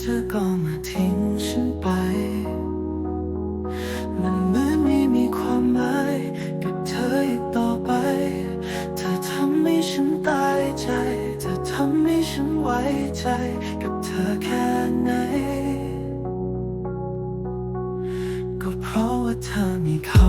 เธอก็มาทิ้งฉันไป มันเหมือนไม่มีความหมายกับเธออีกต่อไป เธอทำให้ฉันตายใจ เธอทำให้ฉันไว้ใจ กับเธอแค่ไหน ก็เพราะว่าเธอมีเขา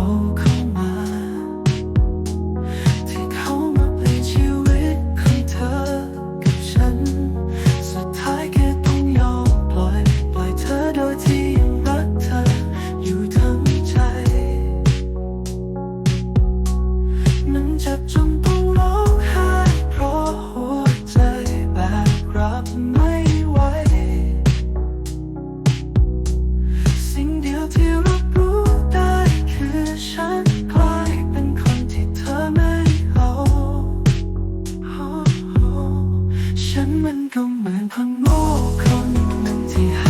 มันก็เหมือนคนโง่คนหนึ่งที่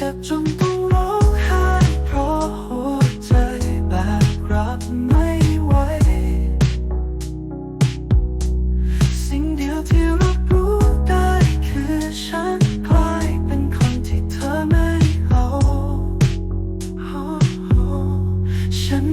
จ็บจนต้องร้องไห้เพราะหัวใจแบกรับไม่ไหว สิ่งเดียวที่รับรู้ได้คือฉันกลายเป็นคนที่เธอไม่เอาฉัน